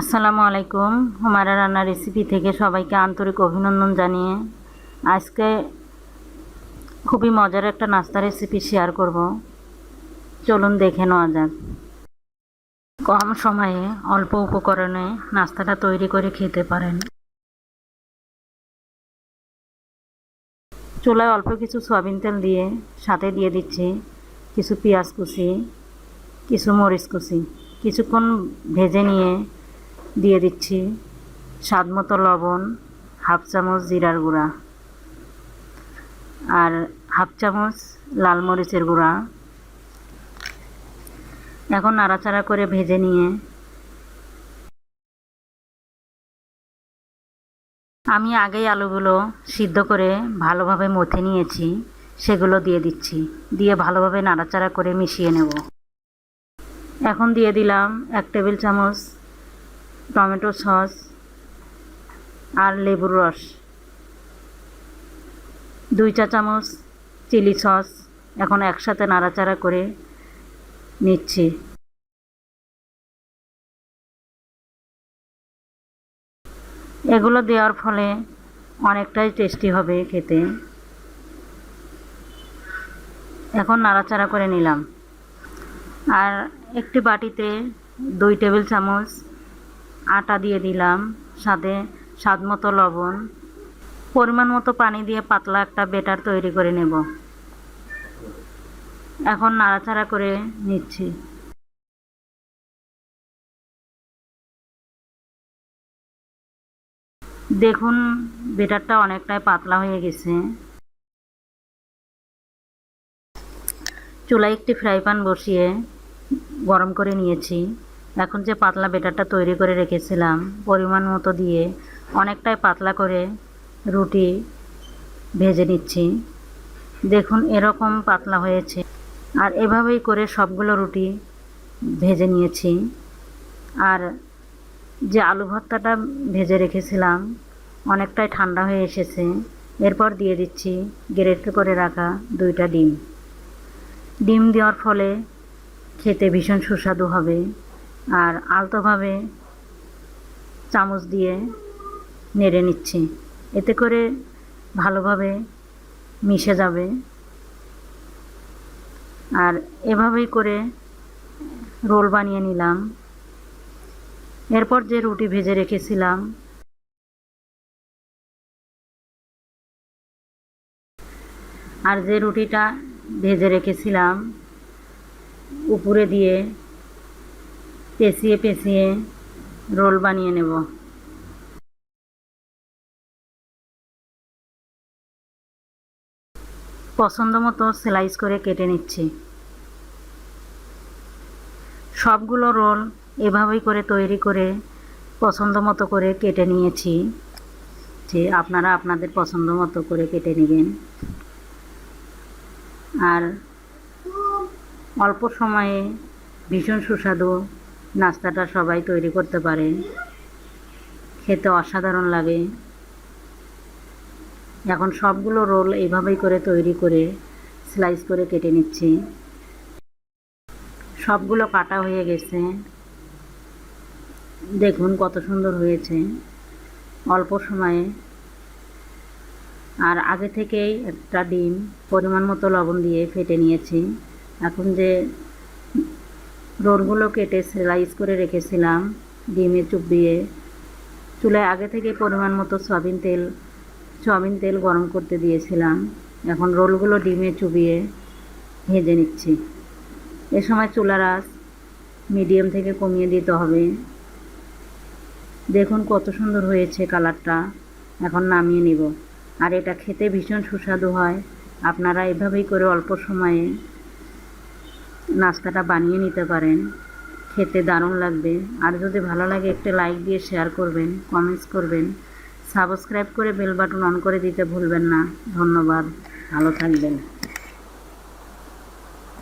আসসালামু আলাইকুম। হুমারা রান্না রেসিপি থেকে সবাইকে আন্তরিক অভিনন্দন জানিয়ে আজকে খুবই মজার একটা নাস্তা রেসিপি শেয়ার করব। চলুন দেখে নেওয়া যাক। কম সময়ে অল্প উপকরণে নাস্তাটা তৈরি করে খেতে পারেন। চুলায় অল্প কিছু সয়াবিন তেল দিয়ে সাথে দিয়ে দিচ্ছি কিছু পেঁয়াজ কুচি, কিছু মরিচ কুচি। কিছুক্ষণ ভেজে নিয়ে দিয়ে দিচ্ছি স্বাদ মতো লবণ, হাফ চামচ জিরার গুঁড়া আর হাফ চামচ লাল মরিচের গুঁড়া। এখন নাড়াচাড়া করে ভেজে নিয়ে আমি আগেই আলুগুলো সিদ্ধ করে ভালোভাবে মথে নিয়েছি, সেগুলো দিয়ে দিচ্ছি। দিয়ে ভালোভাবে নাড়াচাড়া করে মিশিয়ে নেব। এখন দিয়ে দিলাম এক টেবিল চামচ টমেটো সস আর লেবুর রস। দুই চা চামচ চিলি সস এখন একসাথে নাড়াচাড়া করে নিচ্ছি। এগুলো দেওয়ার ফলে অনেকটাই টেস্টি হবে খেতে। এখন নাড়াচাড়া করে নিলাম। আর একটি বাটিতে দুই টেবিল চামচ আটা দিয়ে দিলাম, সাথে স্বাদ মতো লবণ, পরিমাণ মতো পানি দিয়ে পাতলা একটা বেটার তৈরি করে নেব। এখন নাড়াচাড়া করে নিচ্ছি। দেখুন, বেটারটা অনেকটাই পাতলা হয়ে গেছে। চুলায় একটি ফ্রাই প্যান বসিয়ে গরম করে নিয়েছি। এখন যে পাতলা বেটারটা তৈরি করে রেখেছিলাম, পরিমাণ মতো দিয়ে অনেকটাই পাতলা করে রুটি ভেজে নিচ্ছি। দেখুন, এরকম পাতলা হয়েছে। আর এভাবেই করে সবগুলো রুটি ভেজে নিয়েছি। আর যে আলু ভর্তাটা ভেজে রেখেছিলাম, অনেকটাই ঠান্ডা হয়ে এসেছে। এরপর দিয়ে দিচ্ছি গ্রেট করে রাখা দুইটা ডিম। ডিম দেওয়ার ফলে খেতে ভীষণ সুস্বাদু হবে। আর আলতোভাবে চামচ দিয়ে নেড়ে নিচ্ছি। এতে করে ভালোভাবে মিশে যাবে। আর এভাবেই করে রোল বানিয়ে নিলাম। এরপর যে রুটি ভেজে রেখেছিলাম, আর যে রুটিটা ভেজে রেখেছিলাম, উপরে দিয়ে পেঁচিয়ে পেঁচিয়ে রোল বানিয়ে নেব। পছন্দ মতো স্লাইস করে কেটে নিচ্ছি। সবগুলো রোল এভাবেই করে তৈরি করে পছন্দ মতো করে কেটে নিয়েছি। যে আপনারা আপনাদের পছন্দ মতো করে কেটে নেবেন। আর অল্প সময়ে ভীষণ সুস্বাদু নাস্তাটা সবাই তৈরি করতে পারে। খেতে অসাধারণ লাগে। এখন সবগুলো রোল এইভাবেই করে তৈরি করে স্লাইস করে কেটে নিচ্ছি। সবগুলো কাটা হয়ে গেছে। দেখুন কত সুন্দর হয়েছে। অল্প সময়ে। আর আগে থেকেই একটা ডিম পরিমাণ মতো লবণ দিয়ে ফেটে নিয়েছি। এখন যে রোলগুলো কেটে স্লাইস করে রেখেছিলাম, ডিমে চুবিয়ে চুলায় আগে থেকে পরিমাণ মতো সয়াবিন তেল সয়াবিন তেল গরম করতে দিয়েছিলাম। এখন রোলগুলো ডিমে চুবিয়ে ভেজে নিচ্ছি। এ সময় চুলার আঁচ মিডিয়াম থেকে কমিয়ে দিতে হবে। দেখুন কত সুন্দর হয়েছে কালারটা। এখন নামিয়ে নিব। আর এটা খেতে ভীষণ সুস্বাদু হয়। আপনারা এভাবেই করে অল্প সময়ে নাস্তাটা বানিয়ে নিতে পারেন। খেতে দারুণ লাগবে। আর যদি ভালো লাগে একটা লাইক দিয়ে শেয়ার করবেন, কমেন্টস করবেন। সাবস্ক্রাইব করে বেল বাটন অন করে দিতে ভুলবেন না। ধন্যবাদ। ভালো থাকবেন।